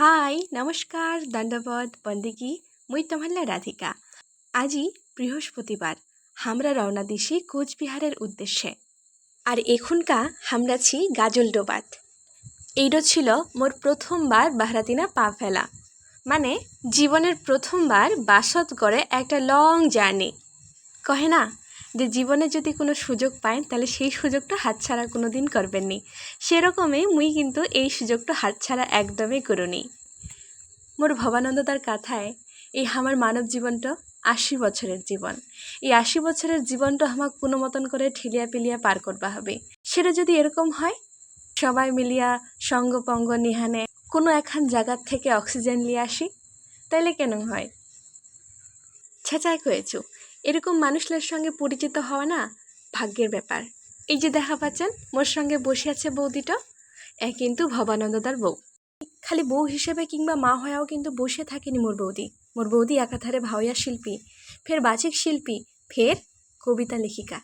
High নমস্কার দণ্ডবত বন্দিগি, মুই তোমাল্লা রাধিকা। আজি বৃহস্পতিবার আমরা রওনা দিছি কোচবিহারের উদ্দেশ্যে। আর এখনকা আমরা ছি গাজলডোবাত। এইটা ছিল মোর প্রথমবার বাহরাতিনা পা ফেলা। মানে জীবনের প্রথমবার বাসত করে একটা লং জার্নি। কহে না? যে জীবনে যদি কোনো সুযোগ পায়, তাহলে সেই সুযোগটা হাতছাড়া কোনো দিন করবেন নি। সেরকমই মুই কিন্তু এই সুযোগটা হাতছাড়া একদমই করুনি। মোর ভবানন্দদার কথায়, এই আমার মানব জীবনটা আশি বছরের জীবন। এই আশি বছরের জীবনটা আমাকে কোনো মতন করে ঠেলিয়া পিলিয়া পার করবা হবে। সেটা যদি এরকম হয়, সবাই মিলিয়া সঙ্গ পঙ্গ নিহানে কোনো একখান জায়গার থেকে অক্সিজেন নিয়ে আসি, তাইলে কেন হয়? ছেঁচাই কয়েছু এরকম মানুষদের সঙ্গে পরিচিত হওয়া না ভাগ্যের ব্যাপার। এই যে দেখা পাচ্ছেন, মোর সঙ্গে বসে আছে বৌদিটা। এ কিন্তু ভবানন্দদার বউ। খালি বউ হিসেবে কিংবা মা হয়েও কিন্তু বসে থাকেনি মোর বৌদি। মোর বৌদি একাধারে ভাওয়া শিল্পী, ফের বাচিক শিল্পী, ফের কবিতা লেখিকা।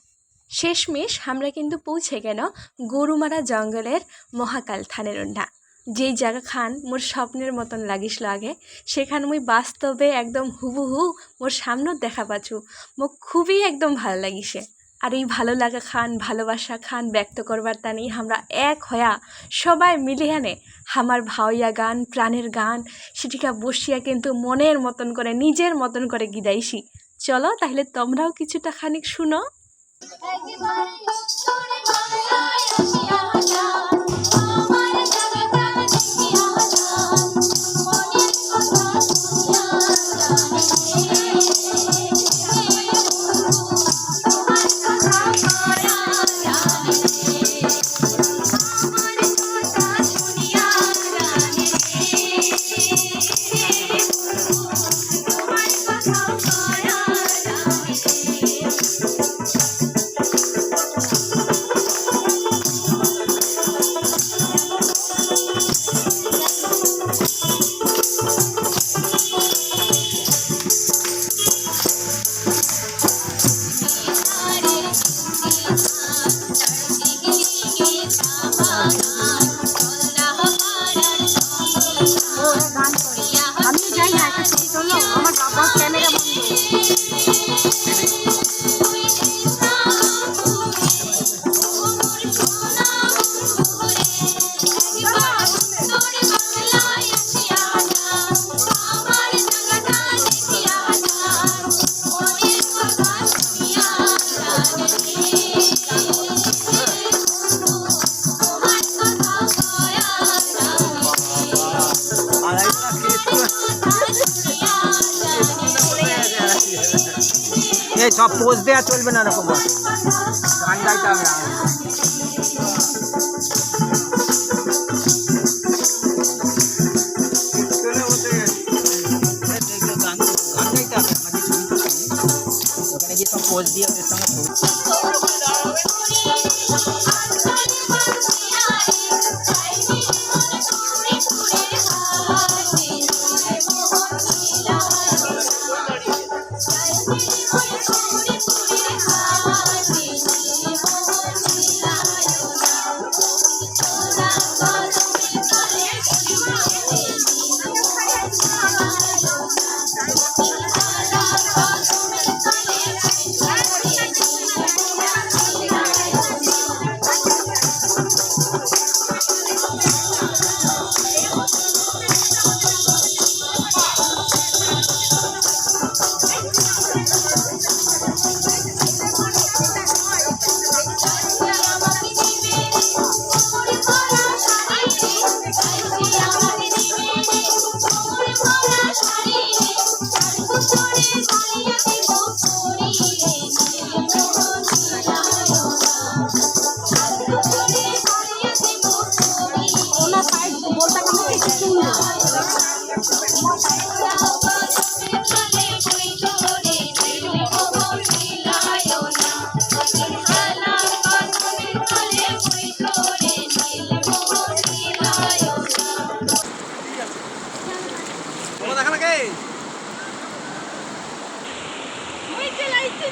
শেষমেশ আমরা কিন্তু পৌঁছে গেল গরুমারা জঙ্গলের মহাকাল থানের ওন্ডা যেই জায়গা খান, মোর স্বপ্নের মতন লাগিছিল আগে সেখান মুই বাস্তবে একদম হুবহু মোর সামনত দেখা পাচ্ছু। মোক খুবই একদম ভালো লাগিছে আর এই ভালো লাগা খান, ভালোবাসা খান, ব্যক্ত করবার টানি আমরা এক হয়া সবাই মিলে আনে আমার ভাওয়া গান, প্রাণের গান, সেটিকে বসিয়া কিন্তু মনের মতন করে, নিজের মতন করে গিদাইছি। চলো তাহলে তোমরাও কিছুটা খানিক শুনো। সব পোজ দেওয়া চলবে না এরকম গান গাইতে হবে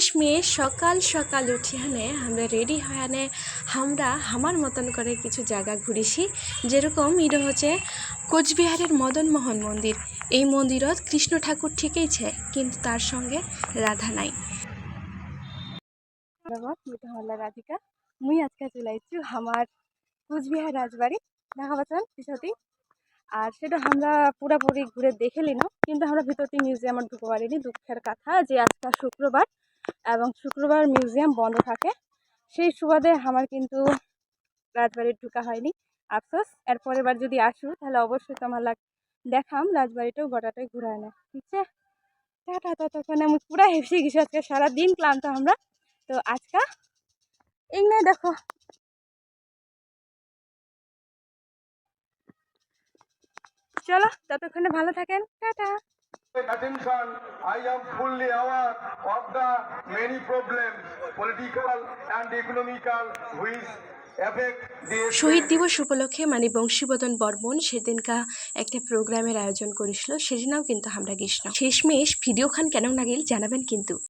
শেষ মেয়ে সকাল সকাল উঠি হানে আমরা রেডি হয়ে হানে আমরা আমার মতন করে কিছু জায়গা ঘুরেছি। যেরকম এটা হচ্ছে কোচবিহারের মদন মোহন মন্দির। এই মন্দিরত কৃষ্ণ ঠাকুর ঠিকইছে কিন্তু তার সঙ্গে রাধা নাই। রাধিকা। মুই আজকে চলে আইছি আমার কোচবিহার রাজবাড়ি। দেখা পাচ্ছেন পিছতেই আর সেটা আমরা পুরাপুরি ঘুরে দেখে নিলাম, কিন্তু আমরা ভিতরটি মিউজিয়ামে ঢুকে পারিনি। দুঃখের কথা যে আজকে শুক্রবার। এবং শুক্রবার মিউজিয়াম বন্ধ থাকে। সেই সুবাদে আমার কিন্তু রাজবাড়ি ঢুকা হয়নি। আফসোস এর পরের বার যদি আসু, তাহলে অবশ্যই তোমার লাগ দেখাম রাজবাড়িটাও গোটাটাই ঘুরায় না ঠিক আছে? টাটা, ততক্ষণে আমি পুরা হেসে গেছি আজকে, সারাদিন ক্লান্ত আমরা। তো আজকে এই না দেখো। চলো, ততক্ষণে ভালো থাকেন। Tata! Attention, I am fully aware of the many problems, political and economical, which শহীদ দিবস উপলক্ষে মানে বংশীবদন বর্মন সেদিনকা একটা প্রোগ্রামের আয়োজন করেছিল। সেদিনও কিন্তু আমরা গেছিলাম। শেষমেশ ভিডিও খান কেন না গেল জানাবেন কিন্তু।